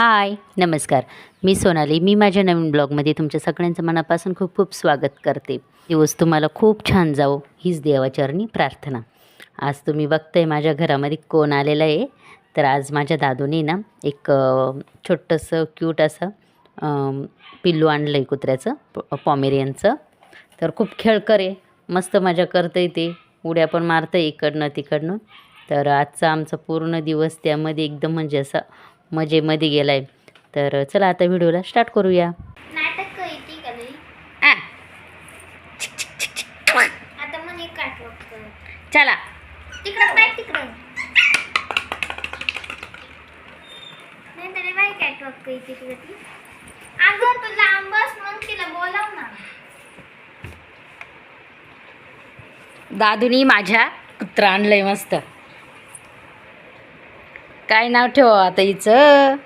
हाय. नमस्कार. मी सोनाली. मी माझ्या नवीन ब्लॉगमध्ये तुमच्या सगळ्यांचं मनापासून खूप खूप स्वागत करते. दिवस तुम्हाला खूप छान जावो हीच देवाचरणी प्रार्थना. आज तुम्ही बघताय माझ्या घरामध्ये कोण आलेलं आहे. तर आज माझ्या दादूने ना एक छोटंसं क्यूट असं पिल्लू आणलं आहे कुत्र्याचं पॉमेरियनचं. तर खूप खेळकर आहे. मस्त मजा करतं ते. उड्या पण मारतं इकडनं तिकडनं. तर आजचा आमचा पूर्ण दिवस त्यामध्ये एकदम म्हणजे असा मजेमध्ये गेला आहे तर चला आता व्हिडिओला स्टार्ट करूया. नाटक कळती का नाही? आता म्हणे काटवक कर. चला. तिकडं काय तिकडं. नाही तरी बाई कॅटवॉक कळती तिकडं ती. अगं तू लांब बस मग तिला बोलाव ना. दादूनी माझ्या कुत्रा आणलंय मस्त. काय नाव ठेव आता हिचं?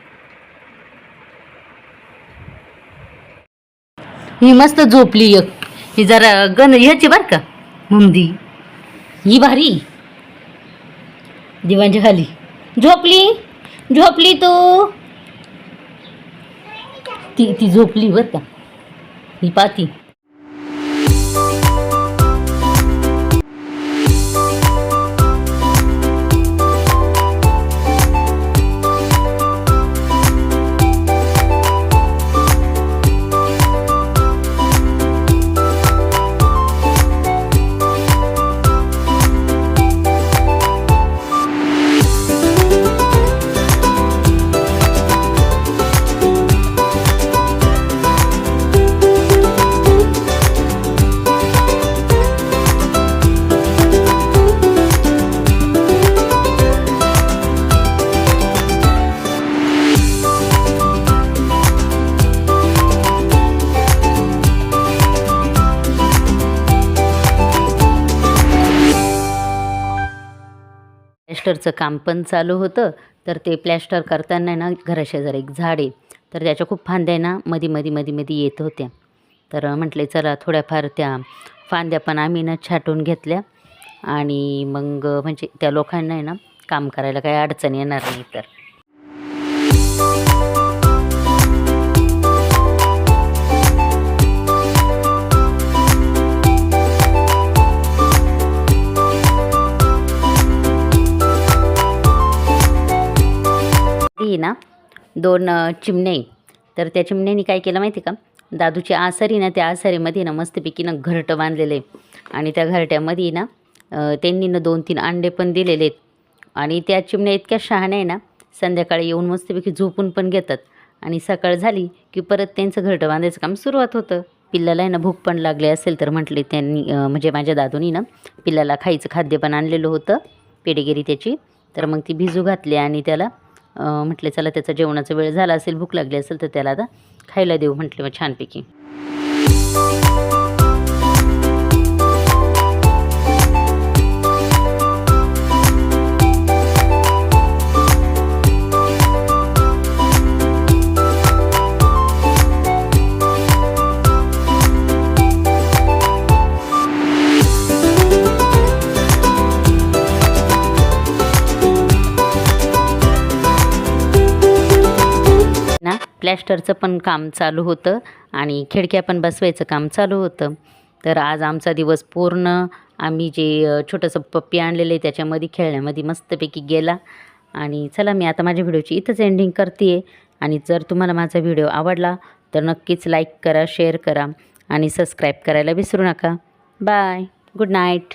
ही मस्त झोपली एक. ही जरा गण ह्याची बर का मुंदी. ही भारी. दिवांच्या खाली. झोपली? झोपली तू? ती ती झोपली बर का. ही पाती प्लॅस्टरचं काम पण चालू होतं. तर ते प्लॅस्टर करताना ना घराशेजारी एक झाड आहे. तर त्याच्या खूप फांद्या ना मध्ये मध्ये मध्ये मध्ये येत होत्या. तर म्हटले चला थोड्याफार त्या फांद्या पण आम्ही ना छाटून घेतल्या आणि मग म्हणजे त्या लोकांना आहे ना काम करायला काही अडचण येणार नाही तर. दोन चिमणे. तर त्या चिमण्यानी काय केलं माहिती का? दादूची आसारी ना त्या आसारीमध्ये ना मस्तपैकी ना घरटं बांधलेलं. आहे आणि त्या घरट्यामध्ये ना त्यांनी ना दोन तीन अंडे पण दिलेले. आहेत आणि त्या चिमण्या इतक्या शहाण्या आहे ना संध्याकाळी येऊन मस्तपैकी झोपून पण घेतात. आणि सकाळ झाली की परत त्यांचं घरटं बांधायचं काम सुरुवात होतं. पिल्लाला आहे ना भूक पण लागली असेल तर म्हटले त्यांनी म्हणजे माझ्या दादूनी ना पिल्लाला खायचं खाद्य पण आणलेलं होतं पेडेगिरी त्याची. तर मग ती भिजू घातली आणि त्याला म्हटले चला त्याचा जेवणाचा वेळ झाला असेल भूक लागली असेल तर त्याला आता खायला देऊ म्हटले मग छानपैकी. प्लॅस्टरचं पण काम चालू होतं आणि खिडक्या पण बसवायचं काम चालू होतं. तर आज आमचा दिवस पूर्ण आम्ही जे छोटंसं पप्पी आणलेलं आहे त्याच्यामध्ये खेळण्यामध्ये मस्तपैकी गेला. आणि चला मी आता माझ्या व्हिडिओची इथंच एंडिंग करते आहे आणि जर तुम्हाला माझा व्हिडिओ आवडला तर नक्कीच लाईक करा शेअर करा आणि सबस्क्राईब करायला विसरू नका. Bye good night